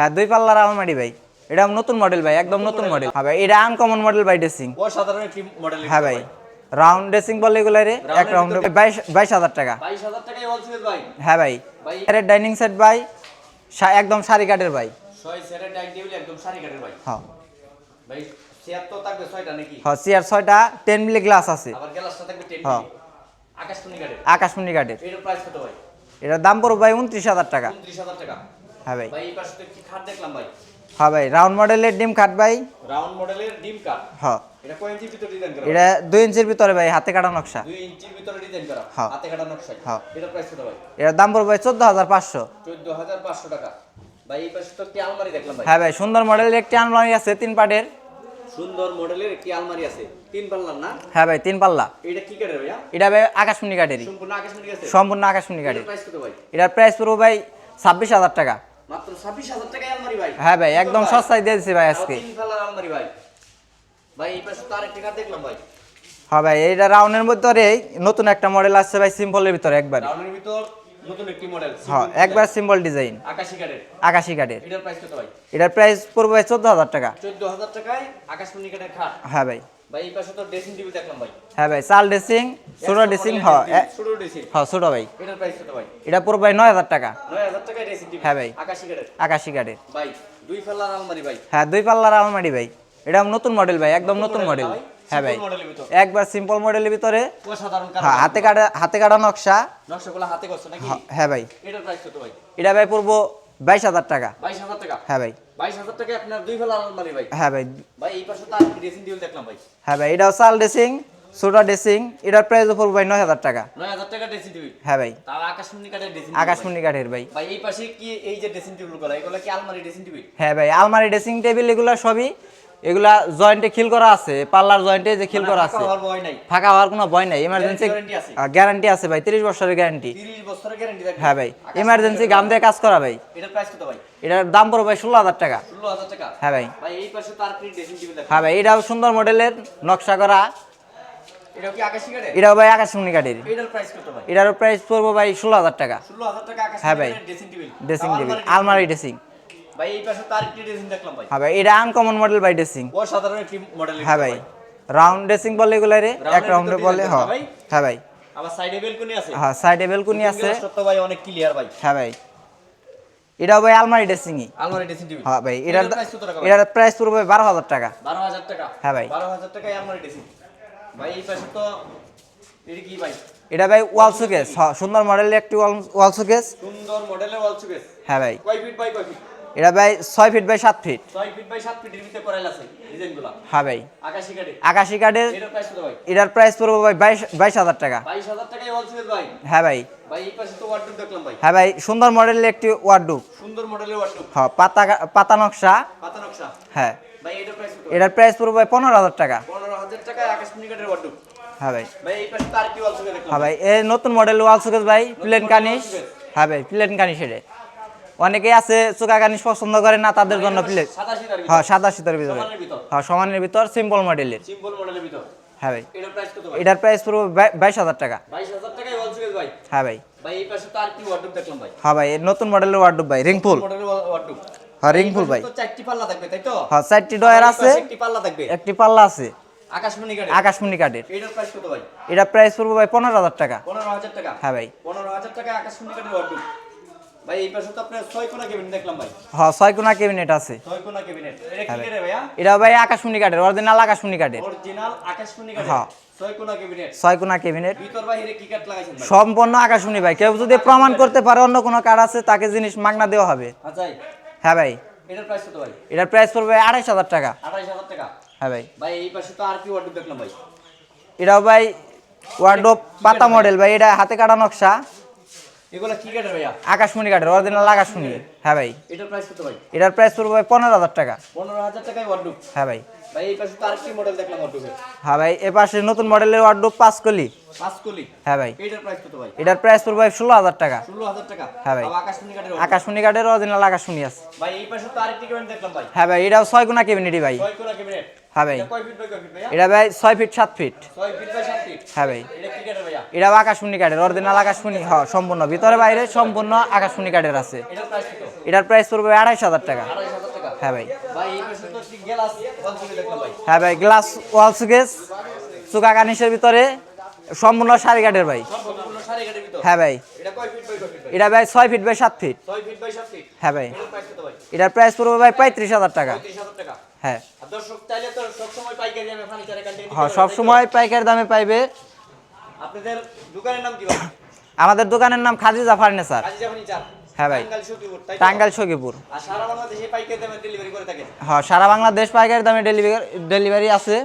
হ্যাঁ দুই পাল্লার আলমারি ভাই। এটা নতুন মডেল ভাই একদম নতুন মডেল হ্যাঁ ভাই এটা আনকমন মডেল ভাই ড্রেসিং অসাধারণ একটি মডেল হ্যাঁ ভাই রাউন্ড ড্রেসিং বলে এগুলো রে এক রাউন্ড বাইশ বাইশ হাজার টাকা। বাইশ হাজার টাকায় হোলসেল ভাই। হ্যাঁ ভাই ভাই এর ডাইনিং সেট ভাই একদম সারি কাঠের ভাই। ছয় সেটের ডাইনিং টেবিল একদম সারি কাঠের ভাই। হ্যাঁ। ভাই চেয়ার তো থাকবে ছয়টা নাকি? হ্যাঁ চেয়ার ছয়টা টেন মিলি গ্লাস আছে। আবার গ্লাসটা থাকবে টেন হ্যাঁ। আকাশমণি কাঠের। আকাশমণি কাঠের। এটার প্রাইস কত ভাই? এটার দাম পড়বে ভাই উনত্রিশ হাজার টাকা। উনত্রিশ হাজার টাকা। হ্যাঁ ভাই। ভাই এই পাশে তো কি খাট দেখলাম ভাই। হ্যাঁ ভাই রাউন্ড মডেলের ডিম কাঠ ভাই। রাউন্ড মডেলের ডিম কাট হ্যাঁ এটা কয় ইঞ্চির ভিতরে ডিজাইন করা এটা দুই ইঞ্চির ভিতরে ভাই হাতে কাটা নকশা। দুই ইঞ্চির ভিতরে ডিজাইন করা। হাতে কাটা নকশা? হ্যাঁ। এটার প্রাইস কত ভাই? দাম পড়বে ভাই চোদ্দ হাজার পাঁচশো। চোদ্দ হাজার পাঁচশো টাকা। ভাই এই পাশে তো একটি আলমারি দেখলাম ভাই। হ্যাঁ ভাই সুন্দর মডেলের একটি আলমারি আছে তিন পাটের। সুন্দর মডেলের একটি আলমারি আছে। তিন পাল্লার না? হ্যাঁ ভাই তিন পাল্লা। এটা কি কাঠের ভাইয়া? এটা ভাই আকাশমণি কাঠেরই। সম্পূর্ণ আকাশমণি আছে সম্পূর্ণ আকাশমণি কাঠের। প্রাইস কত ভাই? এটার প্রাইস পড়বে ভাই ছাব্বিশ হাজার টাকা। মাত্র ছাব্বিশ হাজার টাকায় আলমারি ভাই। হ্যাঁ ভাই একদম সস্তায় দিয়ে দিচ্ছি ভাই আজকে। তিন পাল্লার আলমারি ভাই। ভাই এই পাশে তো আরেকটি কাঠ দেখলাম ভাই? হ্যাঁ ভাই এইটা রাউন্ডের ভিতরে নতুন একটা মডেল আসছে ভাই সিম্পলের ভিতরে একবার। রাউন্ডের ভিতর নতুন একটি মডেল হ্যাঁ একবার সিম্পল ডিজাইন আকাশি কাঠের। আকাশি কাঠের। এটার প্রাইস কত ভাই? এটার প্রাইস পড়বে ভাই চোদ্দ হাজার টাকা। চোদ্দ হাজার টাকায় আকাশমণি কাঠের খাট। হ্যাঁ ভাই। ভাই এই পাশে তো ড্রেসিং টেবিল দেখলাম ভাই। হ্যাঁ ভাই চাল ড্রেসিং ছোটো ড্রেসিং হ্যাঁ এ- ছোট ড্রেসিং হ্যাঁ ছোটো ভাই। এটার প্রাইস কত ভাই? এটা পড়বে ভাই নয় হাজার টাকা। নয় হাজার টাকায় ড্রেসিং টেবিল হ্যাঁ ভাই। আকাশি কাঠের। আকাশি কাঠের। ভাই দুই পাল্লার আলমারি ভাই। হ্যাঁ দুই পাল্লার আলমারি ভাই। এটা নতুন মডেল ভাই একদম নতুন মডেল হ্যাঁ ভাই। একবার সিম্পল মডেলের ভিতরে। হ্যাঁ হাতে কাটা হাতে কাটা নকশা। নকশাগুলো হাতে করছে নাকি? হ্যাঁ, হ্যাঁ ভাই। এটার প্রাইস কত ভাই? এটা ভাই পড়ব বাইশ হাজার টাকা। বাইশ হাজার টাকা? হ্যাঁ ভাই। বাইশ হাজার টাকা আপনার দুই ফেলা আলমারি ভাই। হ্যাঁ ভাই। ভাই এই পাশে তো ড্রেসিং টেবিল দেখলাম ভাই। হ্যাঁ ভাই এটা চাল ড্রেসিং ছোটা ড্রেসিং এটার প্রাইস ওপর ভাই নয় হাজার টাকা। নয় হাজার টাকা ড্রেসিং টেবিল হ্যাঁ ভাই। তার আকাশমণি কাঠের ড্রেসিং আকাশমণি কাঠের ভাই। ভাই এই পাশে কি এই যে ড্রেসিং টেবিলগুলো এগুলো কি আলমারি ড্রেসিং টেবিল হ্যাঁ ভাই আলমারি ড্রেসিং টেবিল এগুলো সবই এগুলা জয়েন্টে খিল করা আছে পাল্লার জয়েন্টে যে খিল করা আছে। ফাঁকা হওয়ার কোনো ভয় নাই ইমার্জেন্সি? গ্যারান্টি আছে। ভাই তিরিশ বছরের গ্যারান্টি তিরিশ বছরের গ্যারান্টি হ্যাঁ ভাই ইমার্জেন্সি গাম দিয়ে কাজ করা ভাই। এটার প্রাইস কত ভাই? এটার দাম পড়বে ভাই ষোলো হাজার টাকা। ষোলো হাজার টাকা? হ্যাঁ ভাই। ভাই এই পাশে তো আর কি ড্রেসিং টেবিল দেখলাম হ্যাঁ ভাই এটাও সুন্দর মডেলের নকশা করা। এটা কি আকাশি কাঠের এটাও ভাই আকাশমণি কাঠের এটার প্রাইস কত ভাই? এটার প্রাইস পড়ব ভাই ষোলো হাজার টাকা। ষোলো হাজার টাকা আকাশি হ্যাঁ ভাই। ড্রেসিং টেবিল ড্রেসিং টেবিল আলমারি আলমারি ড্রেসিং ভাই এই পাশে তো আর কি ড্রেসিং দেখলাম ভাই। হ্যাঁ ভাই এটা আনকমন মডেল ভাই ড্রেসিং অসাধারণ একটি মডেল হ্যাঁ ভাই রাউন্ড ড্রেসিং বলে এগুলো রে এক রাউন্ডে বলে হ্যাঁ ভাই? হ্যাঁ ভাই। আবার সাইডে বেলকনি আছে। হ্যাঁ সাইডে বেলকুনি আছে। সত্য ভাই অনেক ক্লিয়ার ভাই। হ্যাঁ ভাই। এটাও ভাই আলমারি ড্রেসিংই আলমারি ড্রেসিং টেবিল হ্যাঁ ভাই এটার? এটার প্রাইস পড়বে বারো হাজার টাকা। বারো হাজার টাকা? হ্যাঁ ভাই। বারো হাজার টাকায় আলমারি ড্রেসিং ভাই এই পাশে তো এটা কি ভাই? এটা ভাই ওয়াল সুকেস সুন্দর মডেলের একটি ওয়াল সুকেস সুন্দর মডেলের ওয়াল সুকেস হ্যাঁ ভাই। কয় ফিট বাই কয় ফিট এটা ভাই ছয় ফিট বাই সাত ফিট ফিট বাই ফিটের ভিতরে করাইল আছে ডিজাইনগুলো। হ্যাঁ ভাই। আকাশি কাঠে আকাশি কার্ডের এটার প্রাইস পড়বে ভাই বাইশ বাইশ হাজার টাকা। বাইশ হাজার টাকায় ওয়াল ভাই। হ্যাঁ ভাই। ভাই এই পাশে তো ওয়ার্ডরোব দেখলাম ভাই। হ্যাঁ ভাই সুন্দর মডেলের একটি ওয়ার্ডুপ সুন্দর মডেলের ওয়ার্ডরোব হ্যাঁ পাতা পাতা নকশা। পাতা নকশা। হ্যাঁ। ভাই এটার প্রাইস এটার প্রাইস পড়বে ভাই পনেরো হাজার টাকা। পনেরো হাজার টাকায় আকাশমণি কাঠের ওয়ার্ডরোব হ্যাঁ ভাই। ভাই এই পাশে তো আর কি ওয়াল দেখলাম। হ্যাঁ ভাই এই নতুন মডেল ওয়াল সুকেস ভাই প্লেন কানিশ হ্যাঁ ভাই প্লেন কানিশ এটা অনেকেই আছে চোকা কানিশ পছন্দ করে না তাদের জন্য সাতাশি হ্যাঁ সাদা শীতের ভিতরে। হ্যাঁ সমানের ভিতর সিম্পল মডেলের সিম্পল মডেলের ভিতর। হ্যাঁ ভাই। এটার প্রাইস কত ভাই? এটার প্রাইস পড়বে বাই- বাইশ হাজার টাকা। হ্যাঁ ভাই। ভাই এই পাশে তো আর কি ওয়ার্ডরোব দেখলাম ভাই? হ্যাঁ ভাই নতুন মডেলের ওয়ার্ডুপ ভাই রিংফুল হ্যাঁ রিংফুল ভাই। তো চারটি পাল্লা থাকবে তাই তো? হ্যাঁ চারটি ডয়ার আছে। একটি পাল্লা থাকবে। একটি পাল্লা আছে। আকাশমণি কাঠের। আকাশমণি কাঠের। এটার প্রাইস কত ভাই? এটার প্রাইস পড়বে ভাই পনেরো হাজার টাকা। পনেরো হাজার টাকা। হ্যাঁ ভাই। পনেরো হাজার টাকা আকাশমণি কাঠের ওয়ার্ডরোব ভাই এই পাশে তো আপনার ছয় কোনা দেখলাম ভাই। হ্যাঁ ছয় কোনা ক্যাবিনেট আছে। ছয় কোনা কেবিনেট এটা হ্যাঁ। কি করে ভাইয়া? এটা ভাই আকাশমণি কাঠের অরিজিনাল আকাশমণি কাঠের। অরিজিনাল আকাশমণি কাঠের। হ্যাঁ। ক্যাবিনেট ভাই? সম্পূর্ণ আকাশমণি ভাই। কেউ যদি প্রমাণ করতে পারে অন্য কোনো কার্ড আছে তাকে জিনিস মাগনা দেওয়া হবে। হ্যাঁ ভাই। এটার প্রাইস কত ভাই? এটার প্রাইস পড়বে আড়াইশ হাজার টাকা। আঠাইশ হাজার টাকা? হ্যাঁ ভাই। ভাই এই পাশে তো আর কি ওয়ার্ডরোব দেখলাম ভাই। এটাও ভাই ওয়ার্ডোপ পাতা মডেল ভাই এটা হাতে কাটা নকশা। এগুলা কি কাঠের ভাইয়া? আকাশমণি কাঠের অরিজিনাল আকাশমণি। হ্যাঁ ভাই। এটার প্রাইস কত ভাই? এটার প্রাইস পড়বে ভাই পনেরো হাজার টাকা। পনেরো হাজার টাকায় ওয়ার্ডরোব হ্যাঁ ভাই। ভাই এই পাশে তো আরেকটি মডেল দেখলাম ওয়ার্ডরোবের হ্যাঁ ভাই পাশে নতুন মডেলের পাঁচ কলি পাঁচ কলি হ্যাঁ ভাই। এটার প্রাইস কত ভাই? এটার প্রাইস পড়বে ভাই ষোলো হাজার টাকা। ষোলো হাজার টাকা? হ্যাঁ ভাই। আবার আকাশমণি কাঠের wardrobe। আকাশমণি কাঠের অরিজিনাল আকাশমণি আছে। ভাই এই পাশে তো আরেকটি কেবিনেট দেখলাম ভাই। হ্যাঁ ভাই এটাও ছয় ভাই। ছয় কোনা কেবিনেট। হ্যাঁ ভাই। এটা ভাই ছয় ফিট সাত ফিট ছয় ফিট বাই সাত ফিট হ্যাঁ ভাই। এটা কি কাঠের ভাইয়া? এটাও আকাশমণি কাঠের অরিজিনাল আকাশমণি হ সম্পূর্ণ। ভিতরে বাইরে সম্পূর্ণ আকাশমণি কাঠের আছে। এটার প্রাইস পড়বে আড়াইশ হাজার টাকা। হ্যাঁ ভাই। হ্যাঁ ভাই গ্লাস ওয়াল সুকেস চুকা কানিসের ভিতরে সম্পূর্ণ সারি কাঠের ভাই। হ্যাঁ ভাই। এটা ভাই ছয় ফিট বাই সাত ফিট হ্যাঁ ভাই। এটার প্রাইস পড়বে ভাই পঁয়ত্রিশ হাজার টাকা। হ্যাঁ। হ্যাঁ সবসময় পাইকারি দামে পাইবে। আপনাদের দোকানের নাম কি ভাই? আমাদের দোকানের নাম খাদিজা ফার্নিচার। হ্যাঁ ভাই। টাঙ্গাইল সখীপুর সারা বাংলাদেশে পাইকারি দামে ডেলিভারি করে থাকেন? হ্যাঁ সারা বাংলাদেশ পাইকারি দামে ডেলিভারি ডেলিভারি আছে।